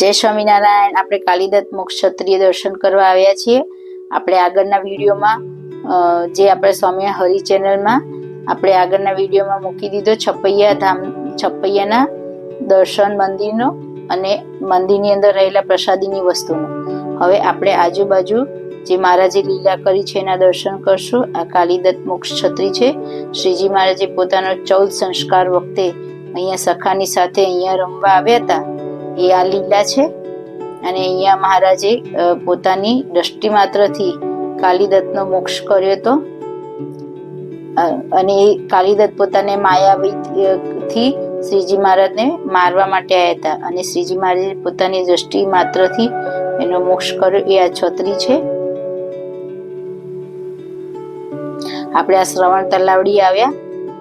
જય સ્વામિનારાયણ. આપણે કાલિદત્ત મોક્ષ ક્ષત્રિય દર્શન કરવા આવ્યા છીએ. આપણે આગળના વિડીયોમાં જે આપણે સ્વામી હરિ ચેનલમાં, આપણે આગળના વિડીયોમાં મૂકી દીધો છપૈયા ધામ, છપૈયાના દર્શન મંદિરનો અને મંદિરની અંદર રહેલા પ્રસાદીની વસ્તુનો. હવે આપણે આજુબાજુ જે મહારાજે લીલા કરી છે એના દર્શન કરશું. આ કાલિદત્ત મોક્ષ છત્રી છે. શ્રીજી મહારાજે પોતાનો ચૌદ સંસ્કાર વખતે અહીંયા સખાની સાથે અહીંયા રમવા આવ્યા હતા. એ આ લીલા છે. અને અહીંયા મહારાજે પોતાની દ્રષ્ટિ માત્રથી કાલિદત્તનો મોક્ષ કર્યો હતો અને એ કાલિદત્ત પોતાને માયાવીથી શ્રીજી મહારાજને મારવા માટે આવ્યા હતા. અને શ્રીજી મહારાજે પોતાની દ્રષ્ટિ માત્રથી એનો મોક્ષ કર્યો. એ આ છત્રી છે. આપણે આ શ્રવણ તલાવડી આવ્યા.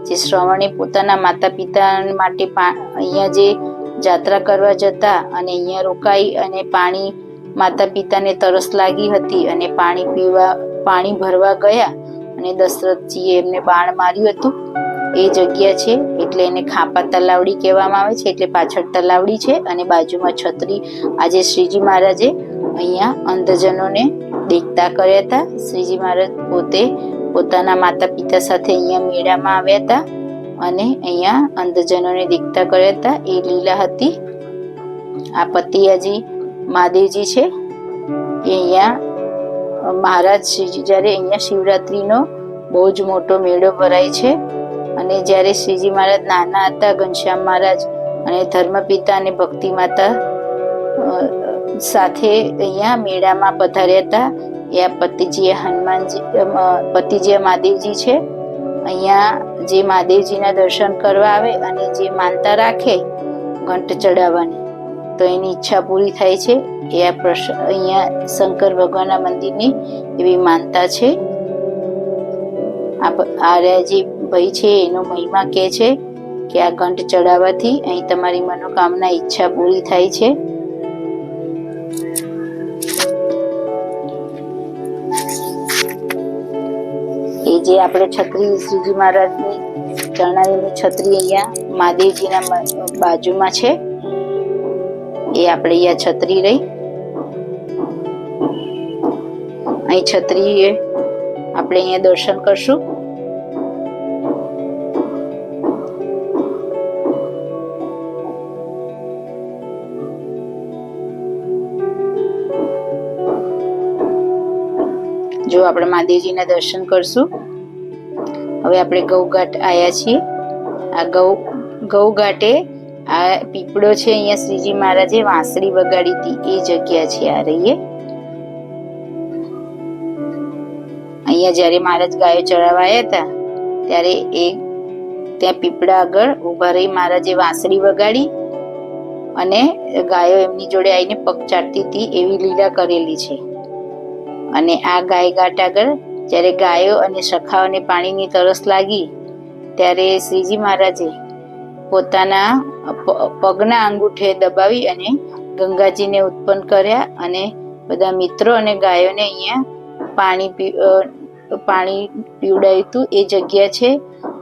જે શ્રવણે પોતાના માતા પિતા માટે અહીંયા જે જાત્રા કરવા જતા અને અહીંયા રોકાઈ અને પાણી માતા પિતાને તરસ લાગી હતી અને પાણી પીવા, પાણી ભરવા ગયા અને દશરથજીએ એમને બાણ માર્યું હતું. એ જગ્યા છે એટલે એને ખાપા તલાવડી કહેવામાં આવે છે, એટલે પાછળ તલાવડી છે અને બાજુમાં છત્રી. આજે શ્રીજી મહારાજે અહીંયા અંધજનોને દેખતા કર્યા હતા. શ્રીજી મહારાજ પોતે પોતાના માતા પિતા સાથે અહીંયા મેળામાં આવ્યા હતા. અને અહીંયા અંધજનોને દીકતા કર્યા હતા. એ લીલા હતી. આ પતિયાજી મહાદેવજી છે. એ અહીંયા મહારાજ શ્રીજી જ્યારે અહીંયા શિવરાત્રીનો બહુ જ મોટો મેળો ભરાય છે અને જ્યારે શ્રીજી મહારાજ નાના હતા, ઘનશ્યામ મહારાજ અને ધર્મપિતા અને ભક્તિ માતા સાથે અહીંયા મેળામાં પધાર્યા હતા. એ આ પતિજી હનુમાનજી પતિજી મહાદેવજી છે. અહીંયા જે મહાદેવજીના દર્શન કરવા આવે અને જે માનતા રાખે ઘંટ ચડાવવાની. તો એની ઈચ્છા પૂરી થાય છે. એ આ પ્રશ અહીંયા શંકર ભગવાનના મંદિરની એવી માનતા છે. આ પ- જે ભાઈ છે, એનો મહિમા કહે છે કે આ ઘંટ ચડાવવાથી અહીં તમારી મનોકામના ઈચ્છા પૂરી થાય છે. એ જે આપણે છત્રી શ્રીજી મહારાજની ચરણાવીની છત્રી અહીંયા મહાદેવજીના બાજુમાં છે. એ આપણે અહીંયા છત્રી રહી. અહીં છત્રી આપણે અહીંયા દર્શન કરશું. જો આપણે મહાદેવજીના દર્શન કરશું. હવે આપણે ગૌઘાટ આવ્યા છીએ. આ ગૌ, ગૌઘાટે આ પીપળો છે અહીંયા શ્રીજી મહારાજે વાંસળી વગાડી હતી. એ જગ્યા છે આ રહીએ. અહીંયા જ્યારે મહારાજ ગાયો ચડાવવા આવ્યા હતા, ત્યારે એ ત્યાં પીપળા આગળ ઊભા રહી મહારાજે વાંસળી વગાડી અને ગાયો એમની જોડે આવીને પગ ચાટતી હતી એવી લીલા કરેલી છે. અને આ ગાય ઘાટ આગળ જ્યારે ગાયો અને સખાઓને પાણીની તરસ લાગી, ત્યારે શ્રીજી મહારાજે પોતાના પગના અંગૂઠે દબાવી અને ગંગાજીને ઉત્પન્ન કર્યા અને બધા મિત્રો અને ગાયોને અહીંયા પાણી પાણી પીવડાવ્યું હતું. એ જગ્યા છે,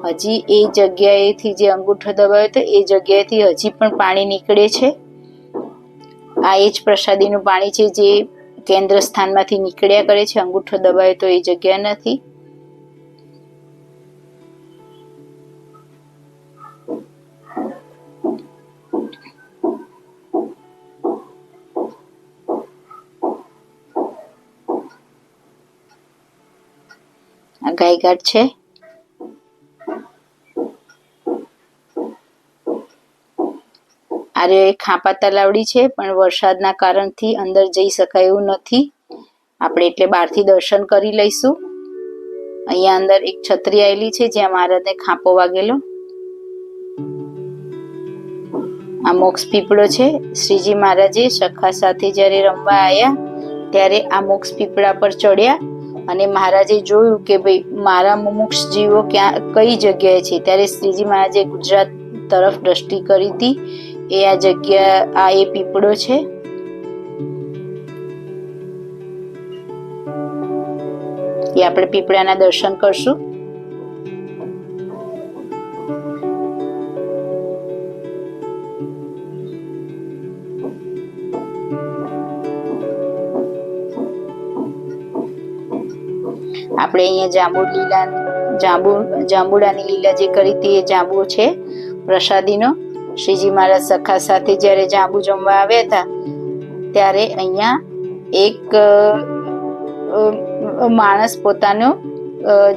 હજી એ જગ્યાએથી જે અંગૂઠો દબાવ્યો હતો, એ જગ્યાએથી હજી પણ પાણી નીકળે છે. આ એ જ પ્રસાદીનું પાણી છે જે કેન્દ્ર સ્થાનમાંથી નીકળ્યા કરે છે અંગૂઠો દબાવે તો એ જગ્યા નથી. ગાયઘાટ છે. આરે ખાંપા તલાવડી છે, પણ વરસાદના કારણથી અંદર જઈ શકાય એવું નથી. આપણે એટલે બહારથી દર્શન કરી લઈશું. અહીંયા અંદર એક છત્રી આવેલી છે, જ્યાં મહારાજને ખાંપો વાગેલો. આ મોક્ષ પીપળો છે. શ્રીજી મહારાજે સખા સાથે જ્યારે રમવા આવ્યા ત્યારે આ મોક્ષ પીપળા પર ચડ્યા અને મહારાજે જોયું કે ભાઈ, મારા મુમુક્ષ જીવો ક્યાં, કઈ જગ્યાએ છે? ત્યારે શ્રીજી મહારાજે ગુજરાત તરફ દ્રષ્ટિ કરી હતી એ આ જગ્યા, આ એ પીપળો છે? એ આપણે પીપળાના દર્શન કરશું. આપણે અહીંયા જાંબુ લીલા, જાંબુ, જાંબુડાની લીલા જે કરી તે જાંબુ છે, પ્રસાદીનો. શ્રીજી મહારાજ સખા સાથે જ્યારે જાંબુ જમવા આવ્યા હતા, ત્યારે અહીંયા એક માણસ પોતાનું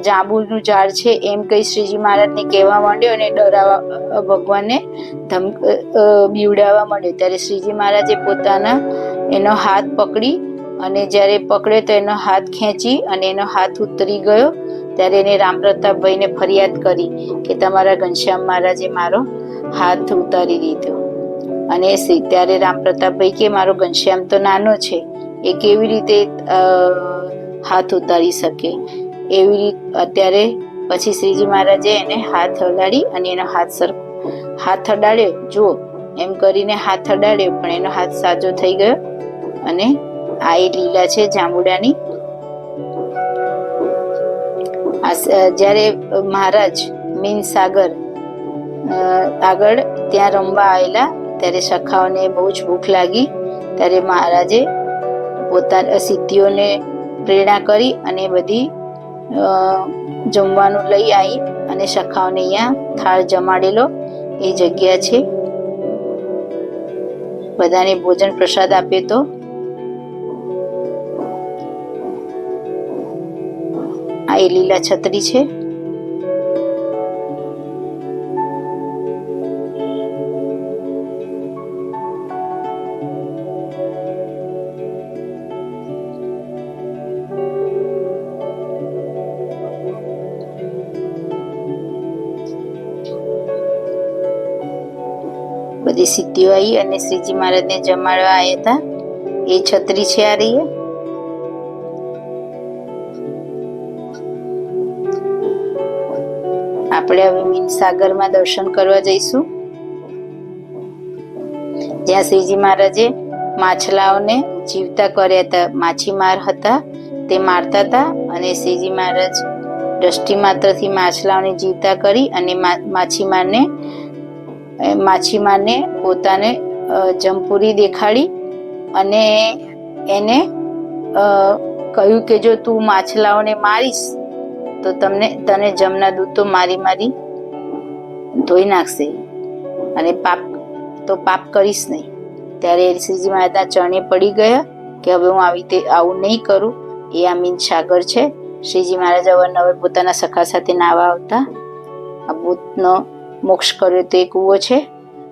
જાંબુનું ઝાડ છે એમ કહી શ્રીજી મહારાજને કહેવા માંડ્યો અને ડરાવા ભગવાનને ધમ બીવડાવવા માંડ્યો. ત્યારે શ્રીજી મહારાજે પોતાના, એનો હાથ પકડી અને જ્યારે પકડ્યો તો એનો હાથ ખેંચી અને એનો હાથ ઉતરી ગયો, ત્યારે એને રામ પ્રતાપભાઈને ફરિયાદ કરી કે તમારા ઘનશ્યામ મહારાજે મારો હાથ ઉતારી દીધો. અને શ્રી- ત્યારે રામ પ્રતાપભાઈ કે, મારો ઘનશ્યામ તો નાનો છે. એ કેવી રીતે હાથ ઉતારી શકે? એવી અત્યારે પછી શ્રીજી મહારાજે એને હાથ હલાડી અને એનો હાથ સર, હાથ અડાડ્યો જુઓ. એમ કરીને હાથ અડાડ્યો પણ એનો હાથ સાજો થઈ ગયો. અને આ એ લીલા છે જાંબુડાની. જ્યારે મહારાજ, મીન સાગર આગળ ત્યાં રમવા આવેલા. ત્યારે સખાઓને બહુ જ ભૂખ લાગી. ત્યારે મહારાજે પોતાની સિદ્ધિઓને પ્રેરણા કરી અને બધી જમવાનું લઈ આવી અને સખાઓને અહીંયા થાળ જમાડેલો. એ જગ્યા છે. બધાને ભોજન પ્રસાદ આપ્યો તો. આ એ લીલા છત્રી છે. બધી સિદ્ધિઓ આવી અને શ્રીજી મહારાજને જમાડવા આવ્યા હતા. એ છત્રી છે આ રહી આપણે હવે મીન સાગરમાં દર્શન કરવા જઈશું. જ્યાં શ્રીજી મહારાજે માછલાઓને જીવતા કર્યા હતા. માછીમાર હતા, તે મારતા હતા અને શ્રીજી મહારાજ દ્રષ્ટિ માત્રથી માછલાઓને જીવતા કરી અને માછીમારને માછીમારને પોતાને જમપુરી દેખાડી અને એને કહ્યું કે જો તું માછલાઓને મારીશ, તો તમને, તને જમના દૂધ તો મારી મારી ધોઈ નાખશે. અને પાપ તો પાપ કરીશ નહીં. ત્યારે શ્રીજી મહારાજના ચરણે પડી ગયા કે હવે હું આવી રીતે આવું નહીં કરું. એ આ મીન સાગર છે. શ્રીજી મહારાજ અવારનવાર પોતાના સખા સાથે નાવા આવતા. આ ભૂતનો મોક્ષ કર્યો તે કૂવો છે?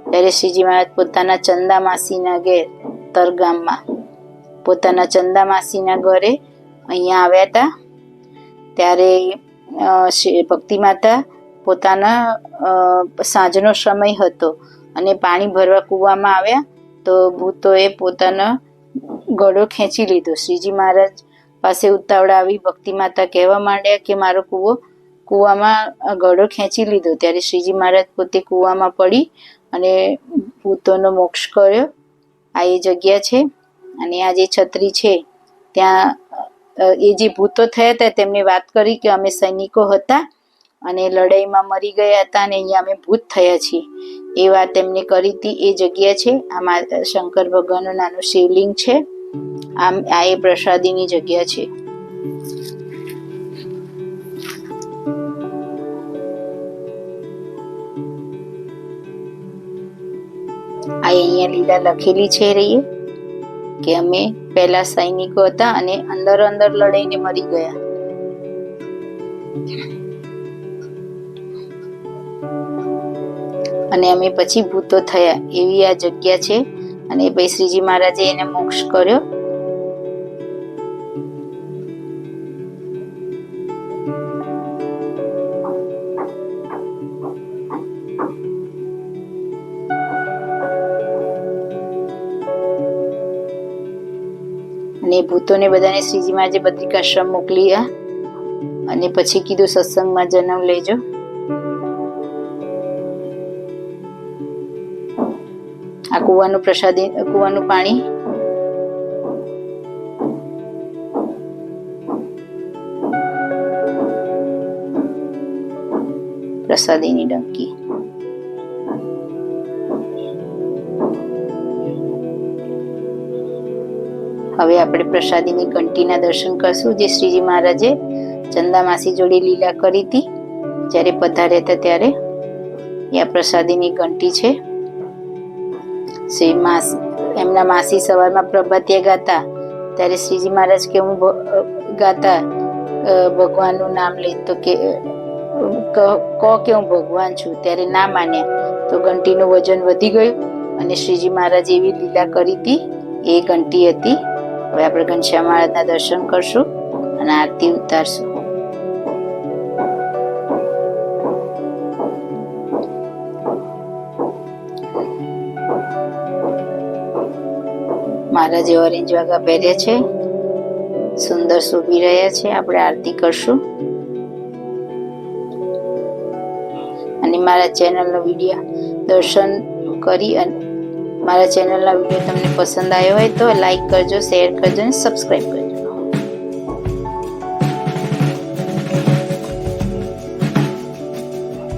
ત્યારે શ્રીજી મહારાજ પોતાના ચંદા માસીના ઘેર તરગામમાં, પોતાના ચંદા માસીના ઘરે અહીંયા આવ્યા હતા. ત્યારે ભક્તિ માતા પોતાના સાંજનો સમય હતો અને પાણી ભરવા કૂવામાં આવ્યા, તો ભૂતોએ પોતાનો ગળો ખેંચી લીધો. શ્રીજી મહારાજ પાસે ઉતાવળા આવી ભક્તિ માતા કહેવા માંડ્યા કે, મારો કૂવો કૂવામાં ગળો ખેંચી લીધો. ત્યારે શ્રીજી મહારાજ પોતે કૂવામાં પડી અને ભૂતોનો મોક્ષ કર્યો. આ એ જગ્યા છે અને આ જે છત્રી છે, ત્યાં એ જે ભૂતો થયા હતા તેમને વાત કરી કે અમે સૈનિકો હતા અને લડાઈમાં મરી ગયા હતા અને અહીંયા અમે ભૂત થયા છીએ. એ વાત એમને કરી હતી. એ જગ્યા છે. આમાં શંકર ભગવાનનું નાનું શિવલિંગ છે. આમ, આ એ પ્રસાદીની જગ્યા છે. અહીંયા લીલા લખેલી છે રહીએ, કે અમે પહેલા સૈનિકો હતા અને અંદર અંદર લડાઈને મરી ગયા. અને અમે પછી ભૂતો થયા. એવી આ જગ્યા છે. અને ભાઈ શ્રીજી મહારાજે એને મોક્ષ કર્યો. ભૂતોને બધાને શ્રીજીમાં જે બદ્રિકાશ્રમ મોકલી અને પછી કીધું સત્સંગમાં જન્મ લેજો. આ કુવાનું પ્રસાદી, કુવાનું પાણી. પ્રસાદીની ડંકી. હવે આપણે પ્રસાદીની ઘંટીના દર્શન કરશું, જે શ્રીજી મહારાજે ચંદા માસી જોડે લીલા કરી હતી. જ્યારે પધાર્યા હતા ત્યારે એ આ પ્રસાદીની ઘંટી છે. શ્રી માસ, એમના માસી સવારમાં પ્રભાત્યા ગાતા. ત્યારે શ્રીજી મહારાજ કે હું ગાતા ભગવાનનું નામ લઈ તો ક- કહો કે હું ભગવાન છું, ત્યારે ના માન્યા. તો ઘંટીનું વજન વધી ગયું અને શ્રીજી મહારાજે એવી લીલા કરી હતી. એ ઘંટી હતી. હવે આપણે ઘનશ્યામ મહારાજના દર્શન કરશું અને આરતી ઉતારશું. મહારાજે ઓરેન્જ વાગા પહેર્યા છે. સુંદર શોભી રહ્યા છે. આપણે આરતી કરશું. અને મારા ચેનલનો વીડિયો દર્શન કરી અને મારા ચેનલના વીડિયો તમને પસંદ આવ્યો હોય તો લાઈક કરજો શેર કરજો અને સબસ્ક્રાઈબ કરજો.